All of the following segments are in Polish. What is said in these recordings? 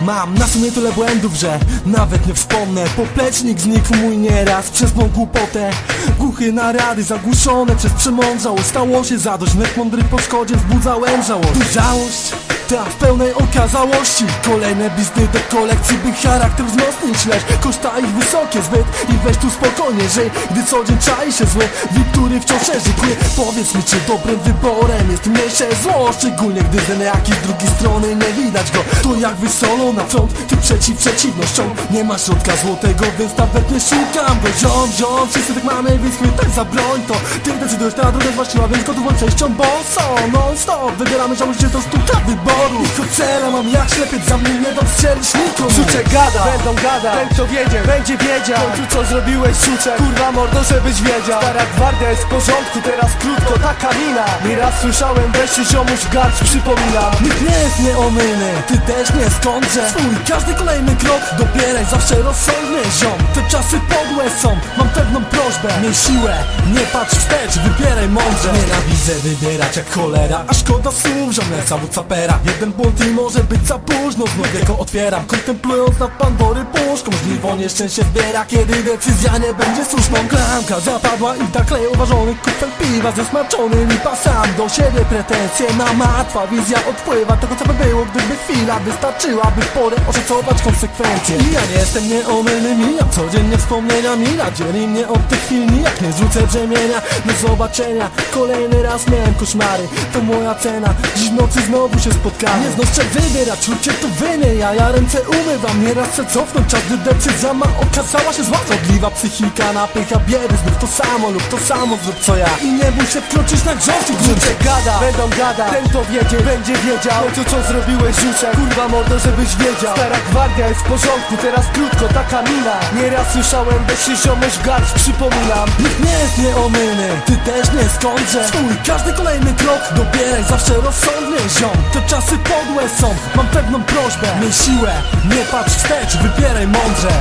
Mam na sumie tyle błędów, że nawet nie wspomnę. Poplecznik znikł mój nieraz przez mą głupotę. Głuchy na rady zagłuszone przez przemądrzałość. Stało się zadość, wnet mądry po szkodzie wzbudzałem żałość Tu żałość, ta w pełnej okazałości. Kolejne blizny do kolekcji, by charakter wzmocnić. Lecz koszta ich wysokie zbyt i weź tu spokojnie żyj. Gdy co dzień czai się zły, wip, który wciąż szerzy kły Powiedz mi, czy dobrym wyborem jest mniejsze zło? Szczególnie gdy z jakiej z drugiej strony nie widać go. To jakby solo na front, ty przeciw przeciwnością Nie ma środka złotego, więc nawet nie szukam go. Ziom, ziom, wszyscy tak mamy, więc chwytaj za broń To. Ty decydujesz, droga jest właściwa, więc gotową częścią Bo są non stop, wybieramy ziomuś, gdzie to sztuka wyboru Ich cele mam jak ślepiec, za mnie nie dostrzelisz nikomu. Sucze gada, będą gada Ten kto wiedzie, będzie wiedział. W końcu co zrobiłeś suczek Kurwa mordo, żebyś wiedział. Stara gwardia jest w porządku, teraz krótko, taka mina. Nieraz słyszałem, weź się ziomuś garść, przypominam. Nikt nie jest nieomylny, ty też nie skądże. Swój każdy kolejny krok dobieraj zawsze rozsądnie ziom. Te czasy podłe są, mam pewną prośbę. Miej siłę, nie patrz wstecz, wybieraj mądrze. Nienawidzę wybierać jak cholera, a szkoda słów Żadne zawód sapera, jeden błąd i może być za późno. Znów wieko otwieram, kontemplując nad Pandory puszką. Możliwo nieszczęście zbiera, kiedy decyzja nie będzie słuszną. Klamka zapadła i tak kleję uważony kufel piwa ze smaczonymi pasami. Do siebie pretensje na martwa wizja odpływa Tego co by było, gdyby chwila wystarczyła By w porę oszacować konsekwencje. I ja nie jestem nieomylny, mijam codziennie wspomnienia Mila. Dzieli mnie od tych chwil nijak nie zrzucę brzemienia. Do zobaczenia, kolejny raz miałem koszmary To moja cena, dziś w nocy znowu się spotkamy Nie znów trzeba wybierać, ludzie to wyny Ja, ja ręce umywam, nieraz chcę cofnąć Czas, gdy decyzja ma okazała się zła. Odliwa psychika, napycha biedy Znów to samo lub to samo zrób co ja. I nie bój się wkroczyć na grzowcy Sucze gada, będą gada? Ten kto wiedzie, będzie wiedział. Końcu co zrobiłeś żuczek Kurwa mordo, żebyś wiedział. Stara gwardia jest w porządku, teraz krótko, taka mina. Nieraz słyszałem, weź się ziomuś w garść, przypominam. Nikt nie jest nieomylny, ty też nie skądże Swój każdy kolejny krok dobieraj zawsze rozsądnie ziom Te czasy podłe są, mam pewną prośbę. Miej siłę, nie patrz wstecz, wybieraj mądrze.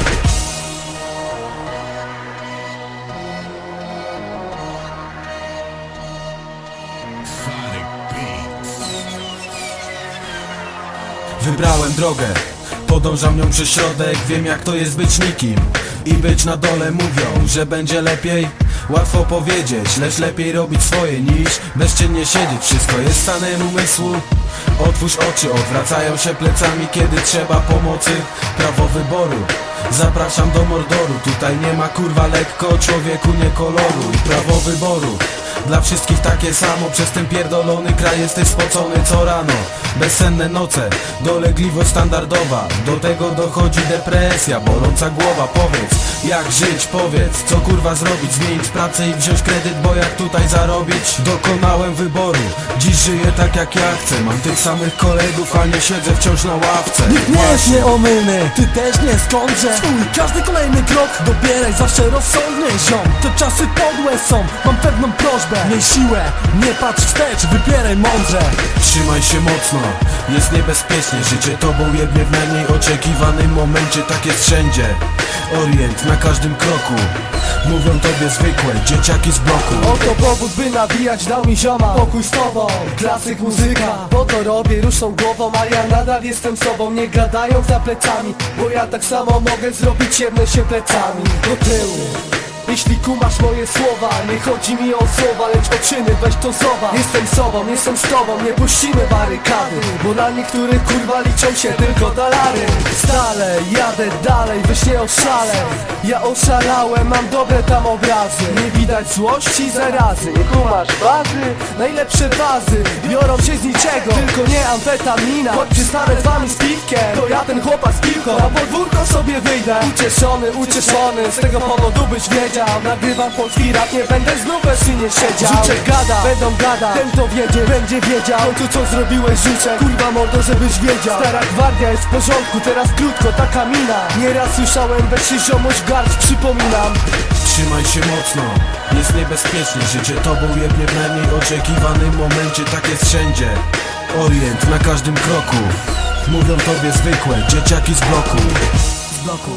Wybrałem drogę, podążam nią przez środek Wiem jak to jest być nikim. I być na dole mówią, że będzie lepiej Łatwo powiedzieć, lecz lepiej robić swoje niż bezczynnie siedzieć. Wszystko jest stanem umysłu. Otwórz oczy, odwracają się plecami kiedy trzeba pomocy. Prawo wyboru. Zapraszam do Mordoru, tutaj nie ma kurwa lekko Człowieku nie koloru. Prawo wyboru dla wszystkich takie samo, przez ten pierdolony kraj jesteś spocony co rano. Bezsenne noce, dolegliwość standardowa. Do tego dochodzi depresja, boląca głowa. Powiedz, jak żyć, powiedz, co kurwa zrobić? Zmienić pracę i wziąć kredyt, bo jak tutaj zarobić? Dokonałem wyboru, dziś żyję tak jak ja chcę. Mam tych samych kolegów, a nie siedzę wciąż na ławce. Nikt nie jest nieomylny, ty też nie skądże. Swój każdy kolejny krok dobieraj zawsze rozsądnie ziom Te czasy podłe są, mam pewną prośbę Miej siłę, nie patrz wstecz, wybieraj mądrze. Trzymaj się mocno, jest niebezpiecznie. Życie tobą jebnie w najmniej oczekiwanym momencie Tak jest wszędzie, orient na każdym kroku Mówią tobie zwykłe, dzieciaki z bloku. Oto powód by nawijać dał mi zioma Pokój z tobą, klasyk muzyka. Bo to robię, ruszą głową A ja nadal jestem sobą, nie gadają za plecami Bo ja tak samo mogę zrobić jedne się plecami. Do tyłu kumasz moje słowa Nie chodzi mi o słowa, lecz o czyny, weź to zoba Jestem sobą, jestem z tobą, nie puścimy barykady Bo dla niektórych kurwa liczą się tylko dolary Stale, jadę dalej, weź nie oszale Ja oszalałem, mam dobre tam obrazy. Nie widać złości, zarazy Nie kumasz bazy, najlepsze bazy. Biorą się z niczego, tylko nie amfetamina. Choć przystanę z wami z piwkiem To ja ten chłopak z piłką Na podwórko sobie wyjdę. Ucieszony, ucieszony Z tego powodu byś wiedział Nagrywam polski rap, nie będę znów nie siedział. Żuczę gada, będą gada. Ten to wiedzie, będzie wiedział. Tu co zrobiłeś żuczek Kurwa mordo, żebyś wiedział. Stara gwardia jest w porządku, teraz krótko, taka mina. Nieraz słyszałem, weź się ziomuś w garść, przypominam. Trzymaj się mocno, jest niebezpiecznie. Życie tobą jebnie w najmniej oczekiwanym momencie. Tak jest wszędzie, orient na każdym kroku. Mówią tobie zwykłe, dzieciaki z bloku Z bloku